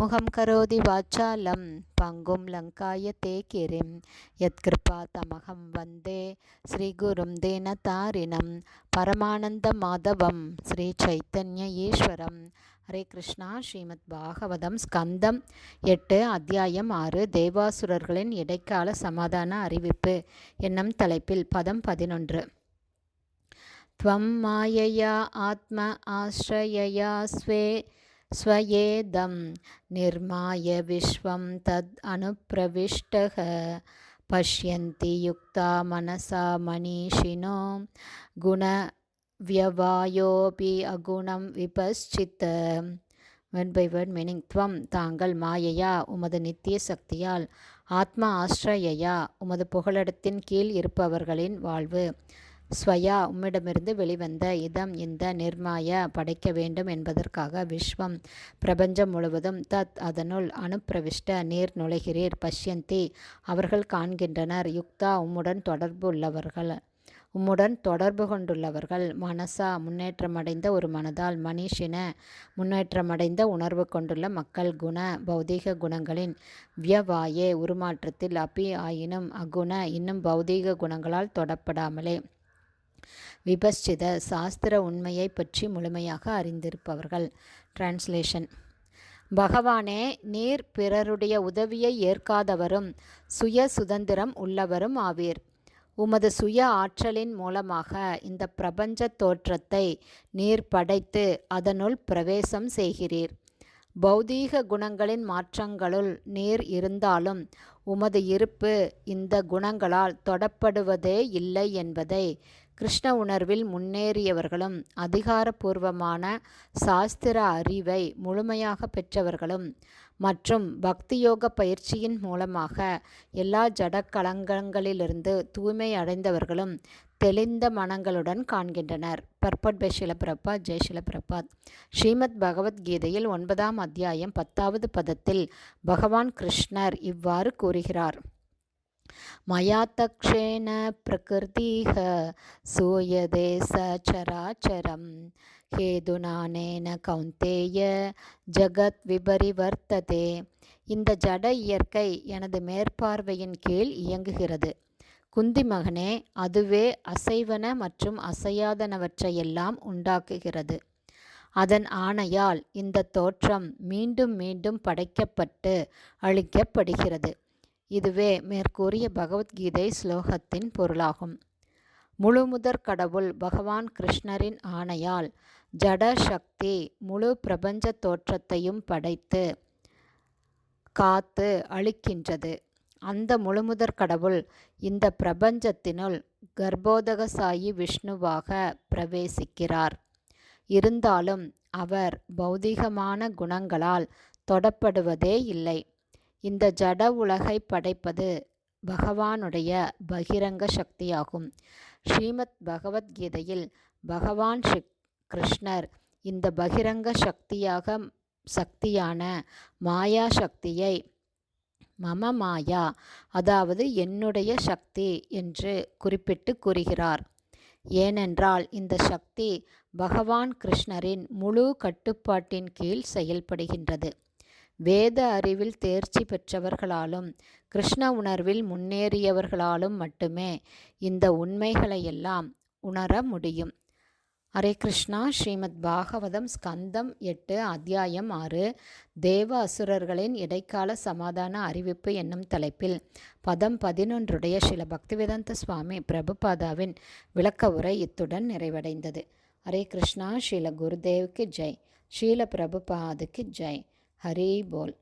முகம் கரோதி வாச்சாலம் பங்கும் லங்காய தே கிரிம் யத்கிருபா தமகம் வந்தே ஸ்ரீகுரும் தேனதாரிணம் பரமானந்த மாதவம் ஸ்ரீ சைத்தன்ய ஈஸ்வரம் ஹரே கிருஷ்ணா ஸ்ரீமத் பாகவதம் ஸ்கந்தம் எட்டு அத்தியாயம் ஆறு தேவாசுரர்களின் இடைக்கால சமாதான அறிவிப்பு என்னும் தலைப்பில் பதம் பதினொன்று त्वं मायया आत्म आश्रयया स्वे स्वयेदं निर्माय विश्वं तद् अनुप्रविष्टः पश्यन्ति युक्ता मनसा मनीषिणो गुणव्यवायोऽपि अगुणं विपश्चित् வேர்ட் பை வேர்ட் மீனிங் துவம் தாங்கள் மாயையா உமது நித்திய சக்தியால் ஆத்மா ஆஸ்ரயையா உமது புகலிடத்தின் கீழ் இருப்பவர்களின் வாழ்வு ஸ்வயா உம்மிடமிருந்து வெளிவந்த இதம் இந்த நிர்மாய படைக்க வேண்டும் என்பதற்காக விஸ்வம் பிரபஞ்சம் முழுவதும் தத் அதனுள் அனுப்பிரவிஷ்ட நீர் நுழைகிறீர் பஷ்யந்தி. அவர்கள் காண்கின்றனர் யுக்தா உம்முடன் தொடர்பு உள்ளவர்கள். உம்முடன் தொடர்பு கொண்டுள்ளவர்கள் மனசா முன்னேற்றமடைந்த ஒரு மனதால் மனிஷின முன்னேற்றமடைந்த உணர்வு கொண்டுள்ள மக்கள் குண பௌதீக குணங்களின் வியவாயே உருமாற்றத்தில் அப்பி ஆயினும் அகுண இன்னும் பௌதீக குணங்களால் தொடப்படாமலே விபஸ்டித சாஸ்திர உண்மையை பற்றி முழுமையாக அறிந்திருப்பவர்கள். டிரான்ஸ்லேஷன் பகவானே நீர் பிறருடைய உதவியை ஏற்காதவரும் சுய சுதந்திரம் உள்ளவரும் ஆவீர். உமது சுய ஆற்றலின் மூலமாக இந்த பிரபஞ்ச தோற்றத்தை நீர் படைத்து அதனுள் பிரவேசம் செய்கிறீர். பௌதீக குணங்களின் மாற்றங்களுள் நீர் இருந்தாலும் உமது இருப்பு இந்த குணங்களால் தொடப்படுவதே இல்லை என்பதை கிருஷ்ண உணர்வில் முன்னேறியவர்களும் அதிகாரபூர்வமான சாஸ்திர அறிவை முழுமையாக பெற்றவர்களும் மற்றும் பக்தியோக பயிற்சியின் மூலமாக எல்லா ஜடக்கலங்கங்களிலிருந்து தூய்மை அடைந்தவர்களும் தெளிந்த மனங்களுடன் காண்கின்றனர். பர்பட் பை ஷிலபிரபாத் ஜெய் ஷிலபிரபாத். ஸ்ரீமத் பகவத்கீதையில் ஒன்பதாம் அத்தியாயம் பத்தாவது பதத்தில் பகவான் கிருஷ்ணர் இவ்வாறு கூறுகிறார். மயாத்தக்ஷேன பிரகிருதீக சூயதே சராச்சரம் ஹேதுனானேன கௌந்தேய ஜகத் விபரிவர்த்ததே இந்த ஜட இயற்கை எனது மேற்பார்வையின் கீழ் இயங்குகிறது. குந்தி மகனே அதுவே அசைவன மற்றும் அசையாதனவற்றையெல்லாம் உண்டாக்குகிறது. அதன் ஆணையால் இந்த தோற்றம் மீண்டும் மீண்டும் படைக்கப்பட்டு அழிக்கப்படுகிறது. இதுவே மேற்கூறிய பகவத்கீதை ஸ்லோகத்தின் பொருளாகும். முழுமுதற் கடவுள் பகவான் கிருஷ்ணரின் ஆணையால் ஜட சக்தி முழு பிரபஞ்ச தோற்றத்தையும் படைத்து காத்து அழிக்கின்றது அந்த முழுமுதற் கடவுள் இந்த பிரபஞ்சத்தினுள் கர்ப்போதகசாயி விஷ்ணுவாக பிரவேசிக்கிறார். இருந்தாலும் அவர் பௌதிகமான குணங்களால் தொடப்படுவதே இல்லை. இந்த ஜட உலகை படைப்பது பகவானுடைய பகிரங்க சக்தியாகும். ஸ்ரீமத் பகவத்கீதையில் பகவான் ஸ்ரீ கிருஷ்ணர் இந்த பகிரங்க சக்தியாக சக்தியான மாயா சக்தியை மம மாயா அதாவது என்னுடைய சக்தி என்று குறிப்பிட்டு கூறுகிறார். ஏனென்றால் இந்த சக்தி பகவான் கிருஷ்ணரின் முழு கட்டுப்பாட்டின் கீழ் செயல்படுகின்றது. வேத அறிவில் தேர்ச்சி பெற்றவர்களாலும் கிருஷ்ண உணர்வில் முன்னேறியவர்களாலும் மட்டுமே இந்த உண்மைகளையெல்லாம் உணர முடியும். ஹரே கிருஷ்ணா. ஸ்ரீமத் பாகவதம் ஸ்கந்தம் எட்டு அத்தியாயம் ஆறு. தேவ அசுரர்களின் இடைக்கால சமாதான அறிவிப்பு என்னும் தலைப்பில் பதம் பதினொன்றுடைய சில பக்திவேதாந்த சுவாமி பிரபுபாதாவின் விளக்க உரை இத்துடன் நிறைவடைந்தது. ஹரே கிருஷ்ணா. ஸ்ரீல குருதேவுக்கு ஜெய். ஸ்ரீல பிரபுபாதுக்கு ஜெய். ஹரே போல்.